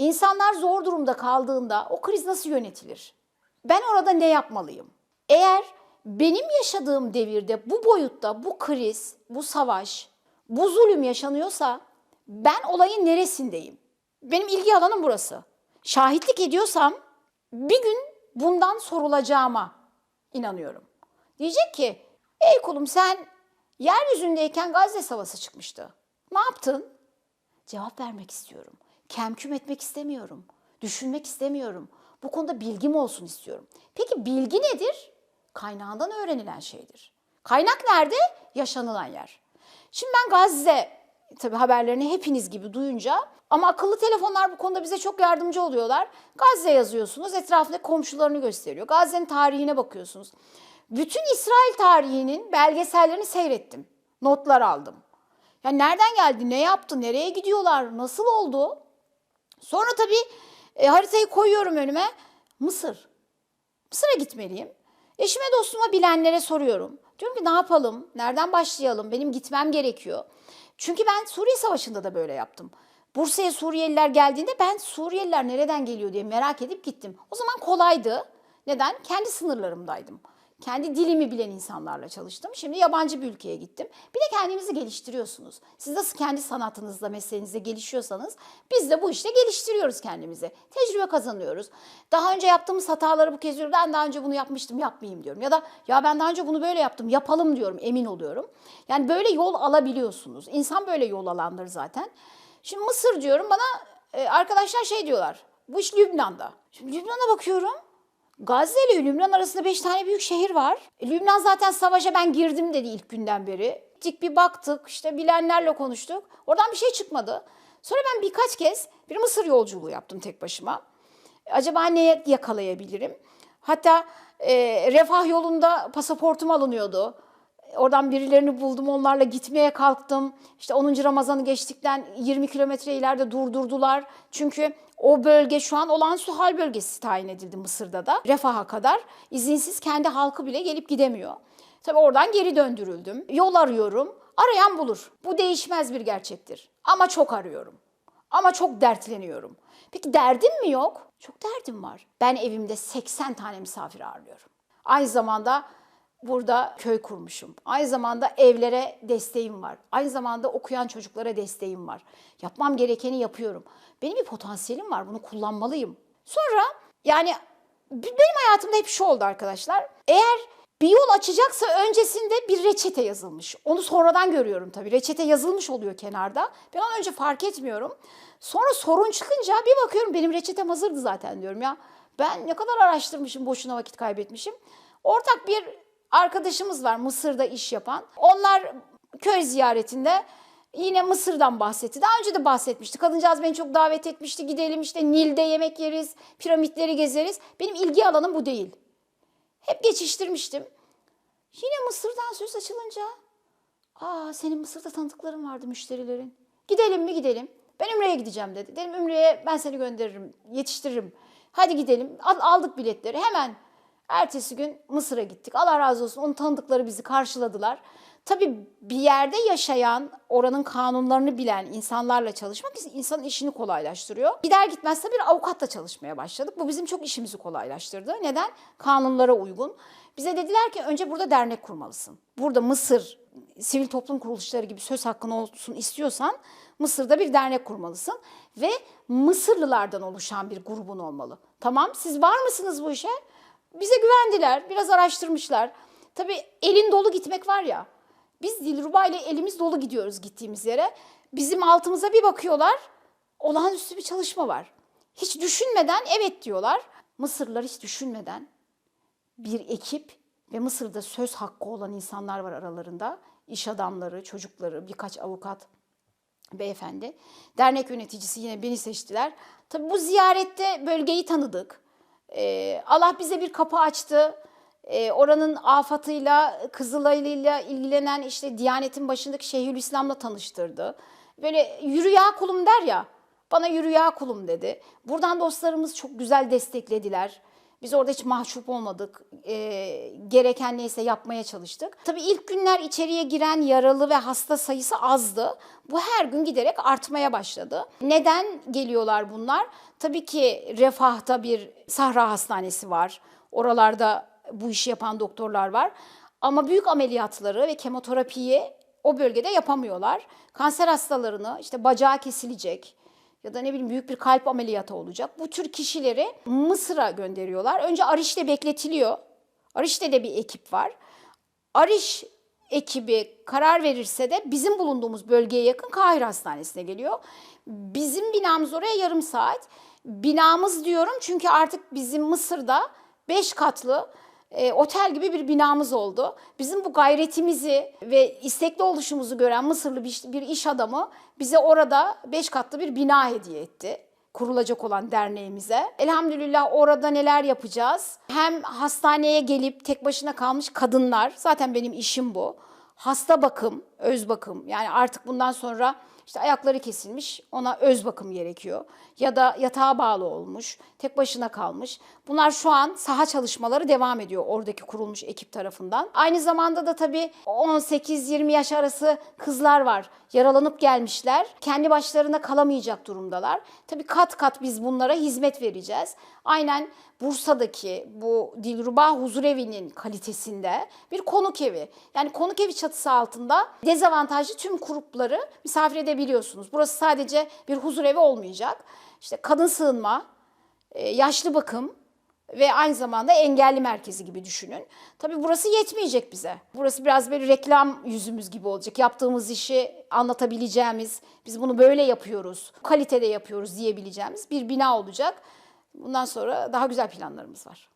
İnsanlar zor durumda kaldığında o kriz nasıl yönetilir? Ben orada ne yapmalıyım? Eğer benim yaşadığım devirde bu boyutta bu kriz, bu savaş, bu zulüm yaşanıyorsa ben olayın neresindeyim? Benim ilgi alanım burası. Şahitlik ediyorsam bir gün bundan sorulacağıma inanıyorum. Diyecek ki, ey kulum sen yeryüzündeyken Gazze Savaşı çıkmıştı. Ne yaptın? Cevap vermek istiyorum. Kemküm etmek istemiyorum. Düşünmek istemiyorum. Bu konuda bilgim olsun istiyorum. Peki bilgi nedir? Kaynağından öğrenilen şeydir. Kaynak nerede? Yaşanılan yer. Şimdi ben Gazze tabii haberlerini hepiniz gibi duyunca ama akıllı telefonlar bu konuda bize çok yardımcı oluyorlar. Gazze yazıyorsunuz, etrafında komşularını gösteriyor. Gazze'nin tarihine bakıyorsunuz. Bütün İsrail tarihinin belgesellerini seyrettim. Notlar aldım. Ya nereden geldi, ne yaptı, nereye gidiyorlar, nasıl oldu? Sonra tabii e, haritayı koyuyorum önüme. Mısır. Mısır'a gitmeliyim. Eşime dostuma bilenlere soruyorum. Diyorum ki ne yapalım, nereden başlayalım, benim gitmem gerekiyor. Çünkü ben Suriye Savaşı'nda da böyle yaptım. Bursa'ya Suriyeliler geldiğinde ben Suriyeliler nereden geliyor diye merak edip gittim. O zaman kolaydı. Neden? Kendi sınırlarımdaydım. Kendi dilimi bilen insanlarla çalıştım. Şimdi yabancı bir ülkeye gittim. Bir de kendinizi geliştiriyorsunuz. Siz nasıl kendi sanatınızda, mesleğinizde gelişiyorsanız biz de bu işte geliştiriyoruz kendimizi. Tecrübe kazanıyoruz. Daha önce yaptığımız hataları bu kez diyorum. Ben daha önce bunu yapmıştım, yapmayayım diyorum. Ya da ya ben daha önce bunu böyle yaptım, yapalım diyorum, emin oluyorum. Yani böyle yol alabiliyorsunuz. İnsan böyle yol alandır zaten. Şimdi Mısır diyorum bana e, arkadaşlar şey diyorlar. Bu iş Lübnan'da. Şimdi Lübnan'a bakıyorum. Gazze ile Lübnan arasında 5 tane büyük şehir var. Lübnan zaten savaşa ben girdim dedi ilk günden beri. Gittik bir baktık işte bilenlerle konuştuk. Oradan bir şey çıkmadı. Sonra ben birkaç kez bir Mısır yolculuğu yaptım tek başıma. Acaba neye yakalayabilirim? Hatta e, refah yolunda pasaportum alınıyordu. Oradan birilerini buldum, onlarla gitmeye kalktım. İşte 10. Ramazan'ı geçtikten 20 kilometre ileride durdurdular. Çünkü o bölge şu an olağanüstü hal bölgesi tayin edildi Mısır'da da. Refah'a kadar izinsiz kendi halkı bile gelip gidemiyor. Tabii oradan geri döndürüldüm. Yol arıyorum. Arayan bulur. Bu değişmez bir gerçektir. Ama çok arıyorum. Ama çok dertleniyorum. Peki derdim mi yok? Çok derdim var. Ben evimde 80 tane misafir ağırlıyorum. Aynı zamanda burada köy kurmuşum. Aynı zamanda evlere desteğim var. Aynı zamanda okuyan çocuklara desteğim var. Yapmam gerekeni yapıyorum. Benim bir potansiyelim var. Bunu kullanmalıyım. Sonra yani benim hayatımda hep şu oldu arkadaşlar. Eğer bir yol açacaksa öncesinde bir reçete yazılmış. Onu sonradan görüyorum tabii. Reçete yazılmış oluyor kenarda. Ben onu önce fark etmiyorum. Sonra sorun çıkınca bir bakıyorum benim reçetem hazırdı zaten diyorum ya. Ben ne kadar araştırmışım, boşuna vakit kaybetmişim. Ortak bir arkadaşımız var Mısır'da iş yapan. Onlar köy ziyaretinde yine Mısır'dan bahsetti. Daha önce de bahsetmişti. Kadıncağız beni çok davet etmişti. Gidelim işte Nil'de yemek yeriz, piramitleri gezeriz. Benim ilgi alanım bu değil. Hep geçiştirmiştim. Yine Mısır'dan söz açılınca, aa senin Mısır'da tanıdıkların vardı müşterilerin. Gidelim mi gidelim. Ben Ümre'ye gideceğim dedi. Dedim Ümre'ye ben seni gönderirim, yetiştiririm. Hadi gidelim. Al- Aldık biletleri hemen. Ertesi gün Mısır'a gittik. Allah razı olsun onun tanıdıkları bizi karşıladılar. Tabii bir yerde yaşayan, oranın kanunlarını bilen insanlarla çalışmak insanın işini kolaylaştırıyor. Gider gitmez de bir avukatla çalışmaya başladık. Bu bizim çok işimizi kolaylaştırdı. Neden? Kanunlara uygun. Bize dediler ki önce burada dernek kurmalısın. Burada Mısır sivil toplum kuruluşları gibi söz hakkın olsun istiyorsan Mısır'da bir dernek kurmalısın ve Mısırlılardan oluşan bir grubun olmalı. Tamam siz var mısınız bu işe? Bize güvendiler, biraz araştırmışlar. Tabii elin dolu gitmek var ya. Biz Dilruba ile elimiz dolu gidiyoruz gittiğimiz yere. Bizim altımıza bir bakıyorlar. Olağanüstü bir çalışma var. Hiç düşünmeden evet diyorlar. Mısırlılar hiç düşünmeden bir ekip ve Mısır'da söz hakkı olan insanlar var aralarında. İş adamları, çocukları, birkaç avukat, beyefendi. Dernek yöneticisi yine beni seçtiler. Tabii bu ziyarette bölgeyi tanıdık. Ee, Allah bize bir kapı açtı. Ee, oranın afatıyla, Kızılay'la ilgilenen işte Diyanet'in başındaki Şeyhülislam'la tanıştırdı. Böyle yürü ya kulum der ya, bana yürü ya kulum dedi. Buradan dostlarımız çok güzel desteklediler. Biz orada hiç mahcup olmadık. Ee, gereken neyse yapmaya çalıştık. Tabii ilk günler içeriye giren yaralı ve hasta sayısı azdı. Bu her gün giderek artmaya başladı. Neden geliyorlar bunlar? Tabii ki Refah'ta bir Sahra Hastanesi var. Oralarda bu işi yapan doktorlar var. Ama büyük ameliyatları ve kemoterapiyi o bölgede yapamıyorlar. Kanser hastalarını işte bacağı kesilecek ya da ne bileyim büyük bir kalp ameliyatı olacak. Bu tür kişileri Mısır'a gönderiyorlar. Önce Ariş'te bekletiliyor. Ariş'te de bir ekip var. Ariş ekibi karar verirse de bizim bulunduğumuz bölgeye yakın Kahire Hastanesi'ne geliyor. Bizim binamız oraya yarım saat. Binamız diyorum çünkü artık bizim Mısır'da 5 katlı e, otel gibi bir binamız oldu. Bizim bu gayretimizi ve istekli oluşumuzu gören Mısırlı bir, bir iş adamı bize orada 5 katlı bir bina hediye etti kurulacak olan derneğimize. Elhamdülillah orada neler yapacağız? Hem hastaneye gelip tek başına kalmış kadınlar, zaten benim işim bu. Hasta bakım, öz bakım. Yani artık bundan sonra işte ayakları kesilmiş, ona öz bakım gerekiyor. Ya da yatağa bağlı olmuş, tek başına kalmış. Bunlar şu an saha çalışmaları devam ediyor oradaki kurulmuş ekip tarafından. Aynı zamanda da tabii 18-20 yaş arası kızlar var. Yaralanıp gelmişler. Kendi başlarına kalamayacak durumdalar. Tabii kat kat biz bunlara hizmet vereceğiz. Aynen Bursa'daki bu Dilruba Huzurevi'nin kalitesinde bir konuk evi. Yani konuk evi çatısı altında dezavantajlı tüm grupları misafir edebiliyorsunuz. Burası sadece bir huzurevi olmayacak. İşte kadın sığınma, e, yaşlı bakım ve aynı zamanda engelli merkezi gibi düşünün. Tabii burası yetmeyecek bize. Burası biraz böyle reklam yüzümüz gibi olacak. Yaptığımız işi anlatabileceğimiz, biz bunu böyle yapıyoruz, kalitede yapıyoruz diyebileceğimiz bir bina olacak. Bundan sonra daha güzel planlarımız var.